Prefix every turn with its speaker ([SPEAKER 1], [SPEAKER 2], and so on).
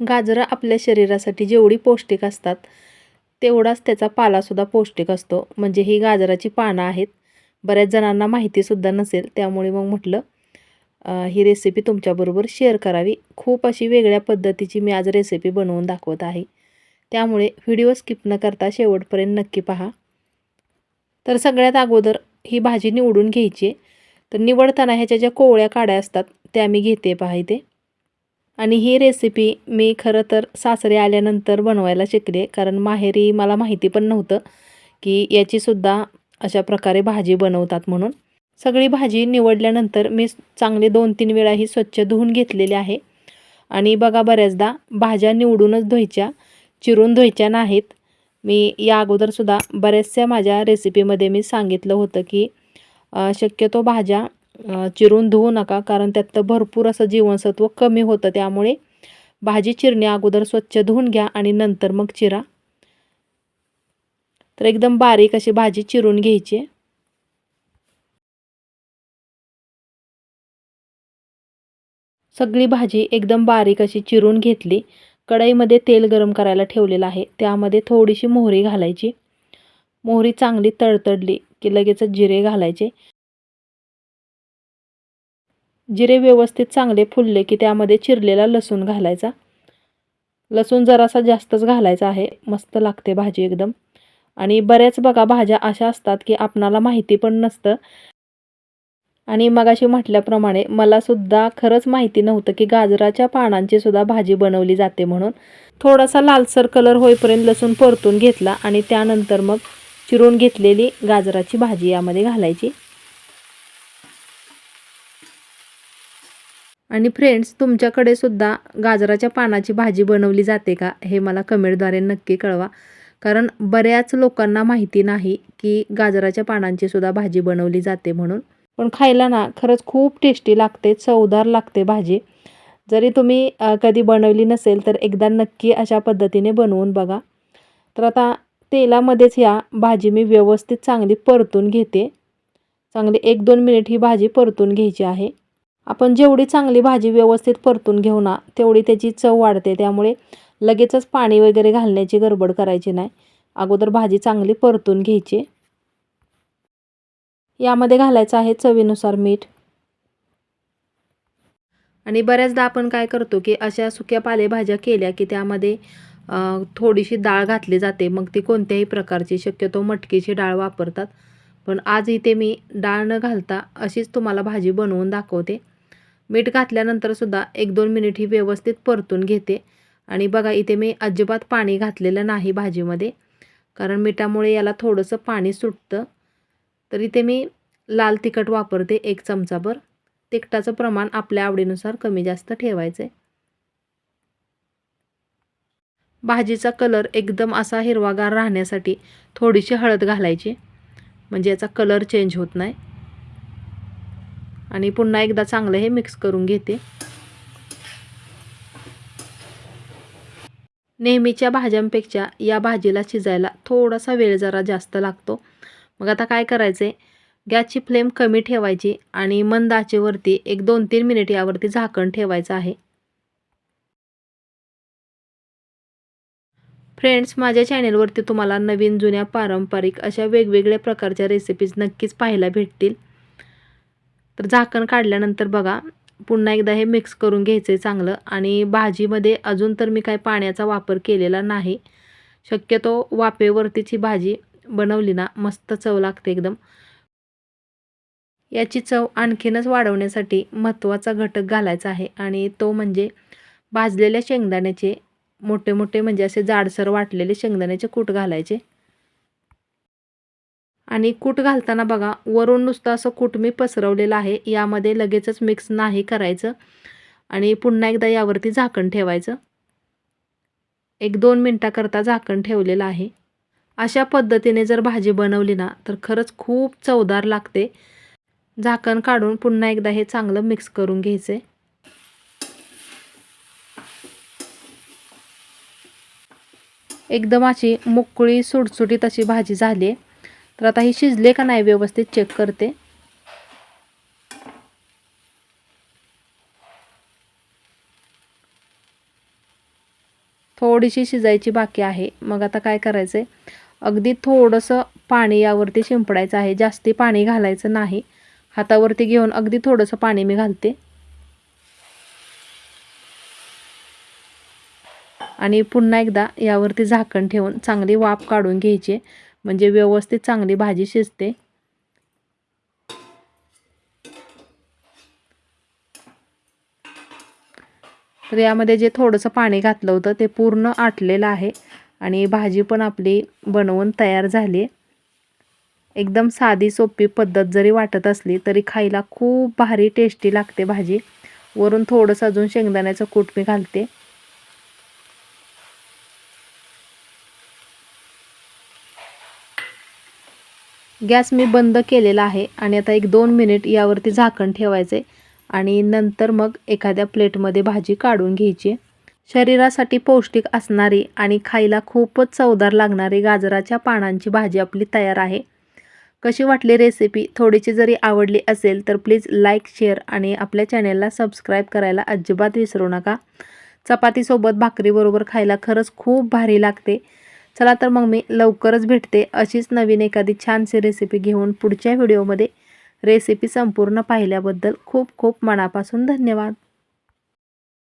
[SPEAKER 1] गाजरं आपल्या शरीरासाठी जेवढी पौष्टिक असतात तेवढाच त्याचा पालासुद्धा पौष्टिक असतो. म्हणजे ही गाजराची पानं आहेत. बऱ्याच जणांना माहितीसुद्धा नसेल त्यामुळे मग म्हटलं ही रेसिपी तुमच्याबरोबर शेअर करावी. खूप अशी वेगळ्या पद्धतीची मी आज रेसिपी बनवून दाखवत आहे. त्यामुळे व्हिडिओ स्किप न करता शेवटपर्यंत नक्की पहा. तर सगळ्यात अगोदर ही भाजी निवडून घ्यायची तर निवडताना ह्याच्या ज्या कोवळ्या काड्या असतात त्या मी घेते पहा इथे. आणि ही रेसिपी मी खरं तर सासरे आल्यानंतर बनवायला शिकले. कारण माहेरी मला माहिती पण नव्हतं की याचीसुद्धा अशा प्रकारे भाजी बनवतात म्हणून. सगळी भाजी निवडल्यानंतर मी चांगले दोन तीन वेळा ही स्वच्छ धुवून घेतलेली आहे. आणि बघा बऱ्याचदा भाज्या निवडूनच धुवायच्या चिरून धुवायच्या नाहीत. मी या अगोदरसुद्धा बऱ्याचशा माझ्या रेसिपीमध्ये मी सांगितलं होतं की शक्यतो भाज्या चिरून धुवू नका कारण त्यात भरपूर असं जीवनसत्व कमी होतं. त्यामुळे भाजी चिरण्या अगोदर स्वच्छ धुवून घ्या आणि नंतर मग चिरा. तर एकदम बारीक अशी भाजी चिरून घ्यायची. सगळी भाजी एकदम बारीक अशी चिरून घेतली. कढईमध्ये तेल गरम करायला ठेवलेलं आहे. त्यामध्ये थोडीशी मोहरी घालायची. मोहरी चांगली तडतडली की लगेचच जिरे घालायचे. जिरे व्यवस्थित चांगले फुलले की त्यामध्ये चिरलेला लसूण घालायचा. लसूण जरासा जास्तच घालायचा आहे. मस्त लागते भाजी एकदम. आणि बऱ्याच बघा भाज्या अशा असतात की आपणाला माहिती पण नसतं. आणि मगाशी म्हटल्याप्रमाणे मलासुद्धा खरंच माहिती नव्हतं की गाजराच्या पानांची सुद्धा भाजी बनवली जाते म्हणून. थोडासा लालसर कलर होईपर्यंत लसूण परतून घेतला आणि त्यानंतर मग चिरून घेतलेली गाजराची भाजी यामध्ये घालायची. आणि फ्रेंड्स तुमच्याकडे सुद्धा गाजराच्या पानाची भाजी बनवली जाते का? हे मला कमेंटद्वारे नक्की कळवा. कारण बऱ्याच लोकांना माहिती नाही की गाजराच्या पानांची सुद्धा भाजी बनवली जाते म्हणून. पण खायला ना खरंच खूप टेस्टी लागते चवदार लागते भाजी. जरी तुम्ही कधी बनवली नसेल तर एकदा नक्की अशा पद्धतीने बनवून बघा. तर आता तेलामध्येच या भाजी मी व्यवस्थित चांगली परतून घेते. चांगली एक दोन मिनिट ही भाजी परतून घ्यायची आहे. आपण जेवढी चांगली भाजी व्यवस्थित परतून घेऊ ना तेवढी त्याची चव वाढते. त्यामुळे लगेचच पाणी वगैरे घालण्याची गडबड करायची नाही. अगोदर भाजी चांगली परतून घ्यायची. यामध्ये घालायचं आहे चवीनुसार मीठ. आणि बऱ्याचदा आपण काय करतो की अशा सुक्या पालेभाज्या केल्या की त्यामध्ये थोडीशी डाळ घातली जाते. मग ती कोणत्याही प्रकारची शक्यतो मटकीची डाळ वापरतात. पण आज इथे मी डाळ न घालता अशीच तुम्हाला भाजी बनवून दाखवते. मीठ घातल्यानंतर सुद्धा एक दोन मिनिट ही व्यवस्थित परतून घेते. आणि बघा इथे मी अजिबात पाणी घातलेलं नाही भाजीमध्ये कारण मिठामुळे याला थोडंसं पाणी सुटतं. तर इथे मी लाल तिखट वापरते एक चमचाभर. तिखटाचं प्रमाण आपल्या आवडीनुसार कमी जास्त ठेवायचं आहे भाजीचा कलर एकदम असा हिरवागार राहण्यासाठी थोडीशी हळद घालायची म्हणजे याचा कलर चेंज होत नाही. आणि पुन्हा एकदा चांगलं हे मिक्स करून घेते. नेहमीच्या भाज्यांपेक्षा या भाजीला शिजायला थोडासा वेळ जरा जास्त लागतो. मग आता काय करायचं आहे गॅसची फ्लेम कमी ठेवायची आणि मंद आचेवरती एक दोन तीन मिनिट यावरती झाकण ठेवायचं आहे. फ्रेंड्स माझ्या चॅनेलवरती तुम्हाला नवीन जुन्या पारंपरिक अशा वेगवेगळ्या प्रकारच्या रेसिपीज नक्कीच पाहायला भेटतील. तर झाकण काढल्यानंतर बघा पुन्हा एकदा हे मिक्स करून घ्यायचं आहे चांगलं. आणि भाजीमध्ये अजून तर मी काय पाण्याचा वापर केलेला नाही. शक्यतो वाफेवरतीच ही भाजी बनवली ना मस्त चव लागते एकदम. याची चव आणखीनच वाढवण्यासाठी महत्त्वाचा घटक घालायचा आहे. आणि तो म्हणजे भाजलेल्या शेंगदाण्याचे मोठे मोठे म्हणजे असे जाडसर वाटलेले शेंगदाण्याचे कूट घालायचे. आणि कूट घालताना बघा वरून नुसतं असं कूट मी पसरवलेलं आहे. यामध्ये लगेचच मिक्स नाही करायचं आणि पुन्हा एकदा यावरती झाकण ठेवायचं. एक दोन मिनटाकरता झाकण ठेवलेलं आहे. अशा पद्धतीने जर भाजी बनवली ना तर खरंच खूप चवदार लागते. झाकण काढून पुन्हा एकदा हे चांगलं मिक्स करून घ्यायचं. आहे एकदम अशी मोकळी सुटसुटीत अशी भाजी झाली आहे. तर आता ही शिजले का नाही व्यवस्थित चेक करते. थोडीशी शिजायची बाकी आहे. मग आता काय करायचं आहे अगदी थोडंसं पाणी यावरती शिंपडायचं आहे. जास्ती पाणी घालायचं नाही. हातावरती घेऊन अगदी थोडंसं पाणी मी घालते. आणि पुन्हा एकदा यावरती झाकण ठेवून चांगली वाफ काढून घ्यायची. म्हणजे व्यवस्थित चांगली भाजी शिजते. तर यामध्ये जे थोडंसं पाणी घातलं होतं ते पूर्ण आटलेलं आहे आणि भाजी पण आपली बनवून तयार झाली. आहे एकदम साधी सोपी पद्धत जरी वाटत असली तरी खायला खूप भारी टेस्टी लागते भाजी. वरून थोडंसं अजून शेंगदाण्याचं कूट मी घालते. गॅस मी बंद केलेला आहे आणि आता एक दोन मिनिट यावरती झाकण ठेवायचे आणि नंतर मग एखाद्या प्लेटमध्ये भाजी काढून घ्यायची. शरीरासाठी पौष्टिक असणारी आणि खायला खूपच चवदार लागणारी गाजराच्या पानांची भाजी आपली तयार आहे. कशी वाटली रेसिपी थोडीशी जरी आवडली असेल तर प्लीज लाईक शेअर आणि आपल्या चॅनेलला सबस्क्राईब करायला अजिबात विसरू नका. चपातीसोबत भाकरीबरोबर खायला खरंच खूप भारी लागते. चला तर मग मी लवकरच भेटते अशीच नवीन एखादी छानशी रेसिपी घेऊन पुढच्या व्हिडिओमध्ये रेसिपी संपूर्ण पाहिल्याबद्दल खूप खूप मनापासून धन्यवाद.